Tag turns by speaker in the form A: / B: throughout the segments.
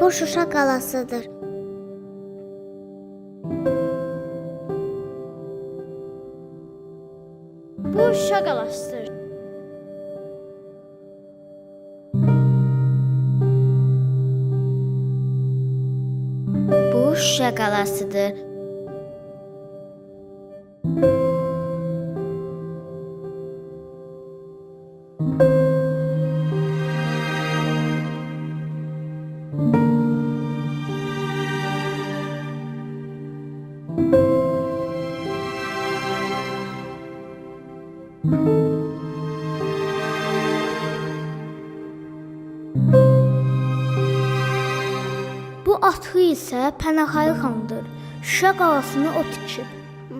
A: Bu Şuşa qalasıdır. Bu Şuşa qalasıdır. Bu Şuşa Bu atı isə Pənahəli xandır. Şuşa qalasını o tikib.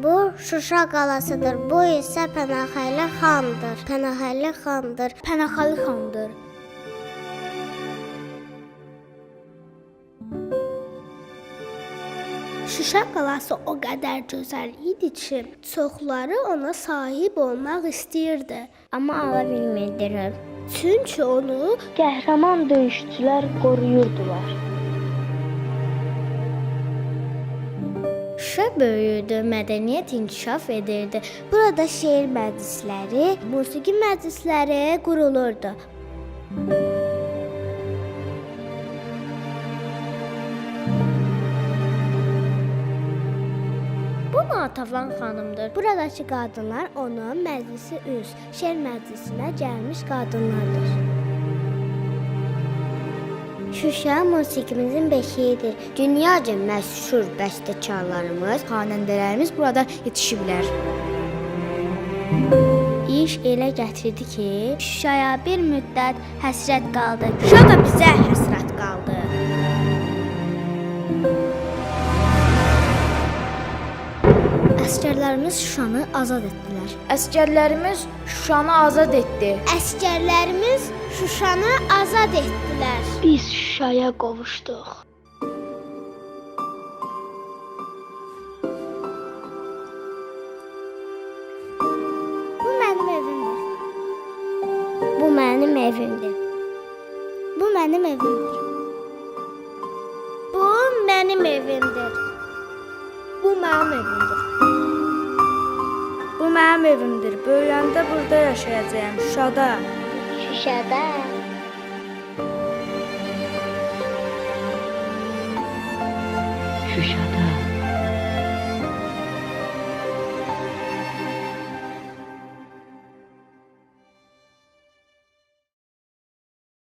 A: Bu Şuşa qalasıdır. Bu isə Pənahəli xandır. Pənahəli xandır. Pənahəli xandır. Şuşa qalası o qədər gözəl idi ki, çoxları ona sahib olmaq istəyirdi, amma ala bilmirdilər. Çünki onu
B: Qəhrəman döyüşçülər qoruyurdular.
A: Şuşa böyüdü, mədəniyyət inkişaf edirdi. Burada şeir məclisləri, musiqi məclisləri qurulurdu. Bu Natəvan xanımdır. Buradakı qadınlar onun məclisi üz, şeir məclisinə gəlmiş qadınlardır. Şuşa musiqimizin beşiyidir. Dünyaca məşhur bəstəkarlarımız, xanəndələrimiz burada yetişiblər. İş elə gətirdi ki, Şuşaya bir müddət həsrət qaldı. Şuşa da bizə həsrət qaldı. Əsgərlərimiz Şuşanı azad etdilər.
B: Əskərlərimiz Şuşanı azad etdi.
A: Əsgərlərimiz Şuşanı azad etdilər.
B: Biz Şuşaya qovuşduq.
A: Bu mənim evimdir. Bu mənim evimdir. Bu mənim evimdir. Bu mənim evimdir.
B: Bu mənim evimdir. Mənim evimdir. Böyüyəndə burada yaşayacağam, Şuşada.
A: Şuşada.
C: Şuşada